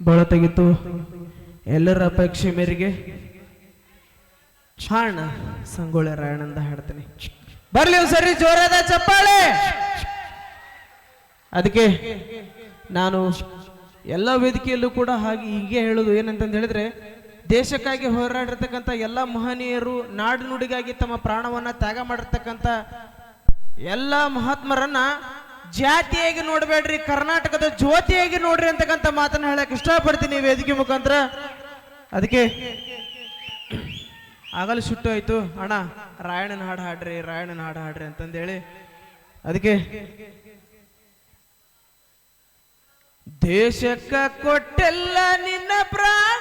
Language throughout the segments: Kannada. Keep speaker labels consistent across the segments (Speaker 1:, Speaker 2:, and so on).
Speaker 1: ಬಹಳ ತೆಗಿತು. ಎಲ್ಲರ ಅಪೇಕ್ಷೆ ಮೇರೆಗೆ ಹಾಣ ಸಂಗೊಳ್ಳಿ ರಾಯಣ್ಣಂದ ಹೇಳ್ತೀನಿ ಬರ್ಲಿ ಸರಿ ಜೋರಾದ ಚಪ್ಪಾಳೆ. ಅದಕ್ಕೆ ನಾನು ಎಲ್ಲ ವೇದಿಕೆಯಲ್ಲೂ ಕೂಡ ಹಾಗೆ ಹೀಗೆ ಹೇಳೋದು ಏನಂತಂದು ಹೇಳಿದ್ರೆ, ದೇಶಕ್ಕಾಗಿ ಹೋರಾಡಿರ್ತಕ್ಕಂಥ ಎಲ್ಲ ಮಹನೀಯರು ನಾಡು ನುಡಿಗಾಗಿ ತಮ್ಮ ಪ್ರಾಣವನ್ನ ತ್ಯಾಗ ಮಾಡಿರ್ತಕ್ಕಂಥ ಎಲ್ಲ ಮಹಾತ್ಮರನ್ನ ಜಾತಿಯಾಗಿ ನೋಡಬೇಡ್ರಿ, ಕರ್ನಾಟಕದ ಜ್ಯೋತಿಯಾಗಿ ನೋಡ್ರಿ ಅಂತಕ್ಕಂಥ ಮಾತನ್ನ ಹೇಳಕ್ ಇಷ್ಟಪಡ್ತೀನಿ ವೇದಿಕೆ ಮುಖಾಂತರ. ಅದಕ್ಕೆ ಆಗಲೇ ಸುಟ್ಟು ಆಯ್ತು ಅಣ್ಣ, ರಾಯಣ್ಣನ ಹಾಡು ಹಾಡ್ರಿ, ರಾಯಣ್ಣನ ಹಾಡು ಹಾಡ್ರಿ ಅಂತಂದೇಳಿ. ಅದಕ್ಕೆ ದೇಶಕ್ಕ ಕೊಟ್ಟೆಲ್ಲ ನಿನ್ನ ಪ್ರಾಣ.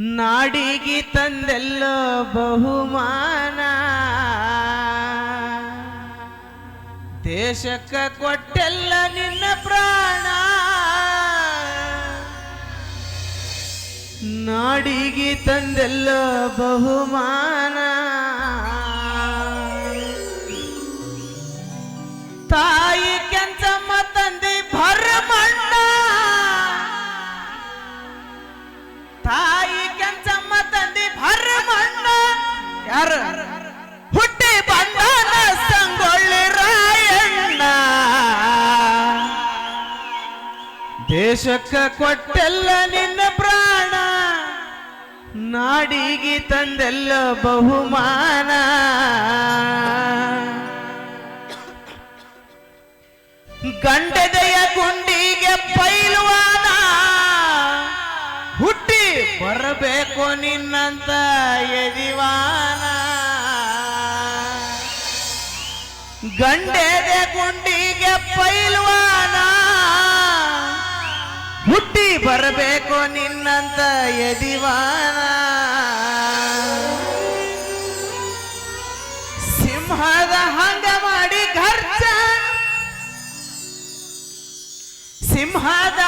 Speaker 1: ನಾಡಿಗೆ ತಂದೆಲ್ಲ ಬಹುಮಾನ. ದೇಶಕ್ಕ ಕೊಟ್ಟೆಲ್ಲ ನಿನ್ನ ಪ್ರಾಣ. ನಾಡಿಗೆ ತಂದೆಲ್ಲ ಬಹುಮಾನ. ಯಾರು ಹುಟ್ಟಿ ಬಂದಾನ ಸಂಗೊಳ್ಳಿ ರಾಯಣ್ಣ. ದೇಶಕ್ಕ ಕೊಟ್ಟೆಲ್ಲ ನಿನ್ನ ಪ್ರಾಣ. ನಾಡಿಗೆ ತಂದೆಲ್ಲ ಬಹುಮಾನ. ಗಂಡದೆಯ ಗುಂಡಿಗೆ ಬರಬೇಕು ನಿನ್ನಂತ ಯದಿವಾನ ಗಂಡೆದೆ ಗುಂಡಿಗೆ ಪೈಲ್ವಾನ. ಹುಟ್ಟಿ ಬರಬೇಕು ನಿನ್ನಂತ ಯದಿವಾನ ಸಿಂಹದ ಹಂಗ ಮಾಡಿ ಖರ್ಚ ಸಿಂಹದ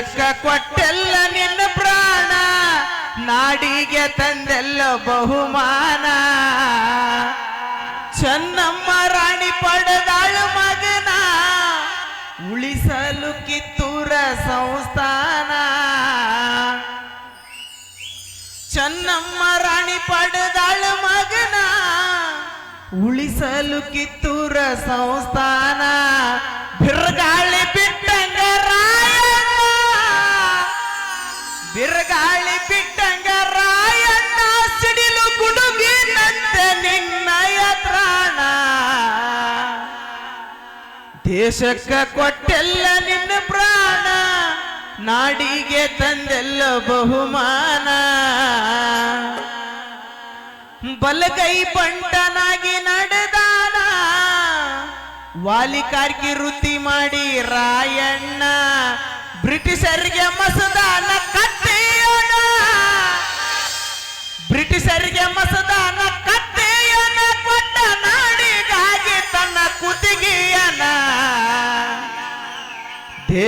Speaker 1: ದೇಶಕ್ಕ ಕೊಟ್ಟೆಲ್ಲ ನಿನ್ನ ಪ್ರಾಣ. ನಾಡಿಗೆ ತಂದೆಲ್ಲ ಬಹುಮಾನ. ಚೆನ್ನಮ್ಮ ರಾಣಿ ಪಡೆದಾಳು ಮಗನ. ಉಳಿಸಲು ಕಿತ್ತೂರ ಸಂಸ್ಥಾನ. ಚೆನ್ನಮ್ಮ ರಾಣಿ ಪಡೆದಾಳು ಮಗನ. ಉಳಿಸಲು ಕಿತ್ತೂರ ಸಂಸ್ಥಾನ. ದೇಶಕ್ಕ ಕೊಟ್ಟೆಲ್ಲ ನಿನ್ನ ಪ್ರಾಣ, ನಾಡಿಗೆ ತಂದೆಲ್ಲ ಬಹುಮಾನ. ಬಲಗೈ ಬಂಟನಾಗಿ ನಡೆದಾನ, ವಾಲಿಕಾರ್ಕಿ ವೃತ್ತಿ ಮಾಡಿ ರಾಯಣ್ಣ, ಬ್ರಿಟಿಷರಿಗೆ ಮಸದಾನ ಕಟ್ಟೆಯೋಣ. ಬ್ರಿಟಿಷರಿಗೆ ಮಸದಾನ ಕಟ್ಟೆಯನ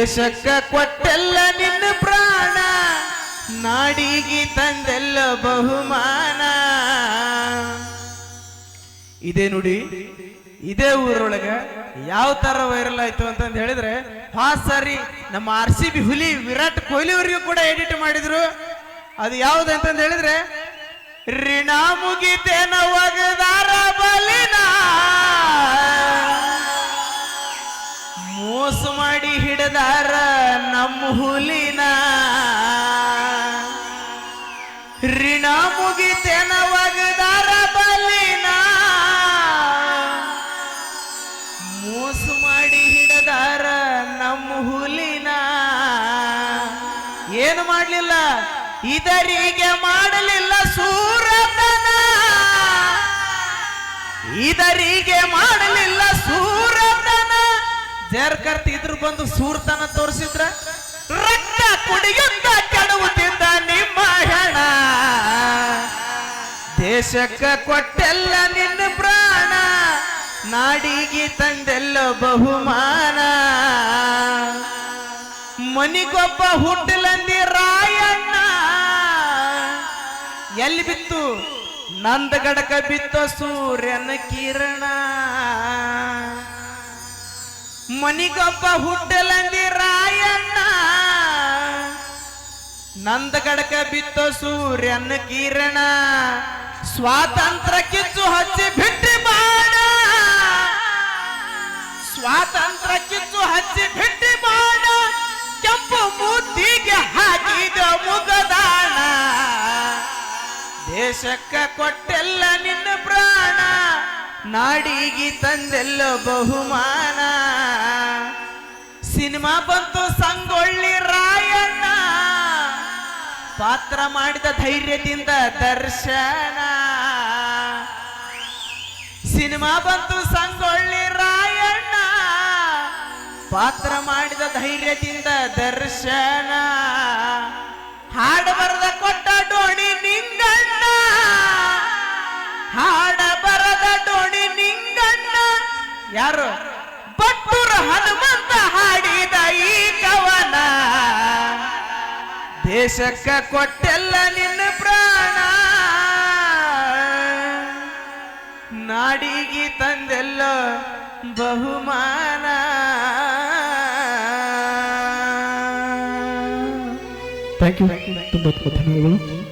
Speaker 1: ದೇಶಕ್ಕ ಕೊಟ್ಟೆಲ್ಲ ನಿನ್ನ ಪ್ರಾಣ. ನಾಡಿಗೆ ತಂದೆಲ್ಲ ಬಹುಮಾನ. ಇದೇ ನುಡಿ, ಇದೇ ಊರೊಳಗ ಯಾವ ತರ ವೈರಲ್ ಆಯ್ತು ಅಂತ ಹೇಳಿದ್ರೆ ಹಾ ಸರಿ ನಮ್ಮ ಆರ್ ಸಿ ಬಿ ಹುಲಿ ವಿರಾಟ್ ಕೊಹ್ಲಿ ಅವರಿಗೂ ಕೂಡ ಎಡಿಟ್ ಮಾಡಿದ್ರು. ಅದು ಯಾವ್ದು ಅಂತಂದ ಹೇಳಿದ್ರೆ ಋಣ ಮುಗಿತೇನ ಒಗದಾರ ಬಲಿನ. ಮೋಸ ಮಾಡಿ ಹಿಡದಾರ ನಮ್ಮ ಹುಲಿನ. ಋಣ ಮುಗಿತೇನ ಒಗದಾರ ಬಲಿನ. ಮೋಸ ಮಾಡಿ ಹಿಡದಾರ ನಮ್ಮ ಹುಲಿನ. ಏನು ಮಾಡಲಿಲ್ಲ? ಇದರಿಗೆ ಮಾಡಲಿಲ್ಲ ಸೂರತನ. ಇದರಿಗೆ ಮಾಡಲಿಲ್ಲ ಸೂರತನ ಜರ್ಕರ್ತಿ ಇದ್ರ ಬಂದು ಸೂರ್ತನ ತೋರಿಸಿದ್ರ? ರಕ್ತ ಕುಡಿಯುತ್ತ ಕೆಡುವುದಿದ್ದ ನಿಮ್ಮ ಹೆಣ. ದೇಶಕ್ಕ ಕೊಟ್ಟೆಲ್ಲ ನಿನ್ನ ಪ್ರಾಣ. ನಾಡಿಗೆ ತಂದೆಲ್ಲ ಬಹುಮಾನ. ಮನಿಗೊಬ್ಬ ಹುಟ್ಟಲಂದಿ ರಾಯಣ್ಣ. ಎಲ್ಲಿ ಬಿತ್ತು? ನಂದಗಡಕ ಬಿತ್ತ ಸೂರ್ಯನ ಕಿರಣ. ಮನಿಗೊಬ್ಬ ಹುಟ್ಟಲಂದಿ ರಾಯಣ್ಣ. ನಂದ ಗಡಕ ಬಿತ್ತ ಸೂರ್ಯನ ಕಿರಣ. ಸ್ವಾತಂತ್ರ್ಯ ಕಿಚ್ಚು ಹಚ್ಚಿ ಬಿಟ್ಟಿ ಬಾಣ ಸ್ವಾತಂತ್ರ್ಯ ಕಿಚ್ಚು ಹಚ್ಚಿ ಬಿಟ್ಟಿ ಬಾಣ ಕೆಂಪು ಮೂತಿಗೆ ಹಾಕಿದ ಮುಗದಾಣ ದೇಶಕ್ಕ ಕೊಟ್ಟೆಲ್ಲ ನಿನ್ನ ಪ್ರಾಣ. ನಾಡಿಗೆ ತಂದೆಲ್ಲ ಬಹುಮಾನ. ಸಿನಿಮಾ ಬಂತು ಸಂಗೊಳ್ಳಿ ರಾಯಣ್ಣ. ಪಾತ್ರ ಮಾಡಿದ ಧೈರ್ಯದಿಂದ ದರ್ಶನ. ಸಿನಿಮಾ ಬಂತು ಸಂಗೊಳ್ಳಿ ರಾಯಣ್ಣ. ಪಾತ್ರ ಮಾಡಿದ ಧೈರ್ಯದಿಂದ ದರ್ಶನ. ಹಾಡು ಬರದ ಕೊಟ್ಟ ಡೋಣಿ ನಿಂಗಣ್ಣ. ಹಾಡ ಬರದ ಡೋಣಿ ನಿಂಗಣ್ಣ. ಯಾರು? ಬಟ್ಟೂರ ಹನುಮಂತ ದೇಶಕ್ಕ ಕೊಟ್ಟೆಲ್ಲ ನಿನ್ನ ಪ್ರಾಣ. ನಾಡಿಗೆ ತಂದೆಲ್ಲ ಬಹುಮಾನ.
Speaker 2: ಥ್ಯಾಂಕ್ ಯು ತುಂಬ ತುಂಬ ಧನ್ಯವಾದಗಳು.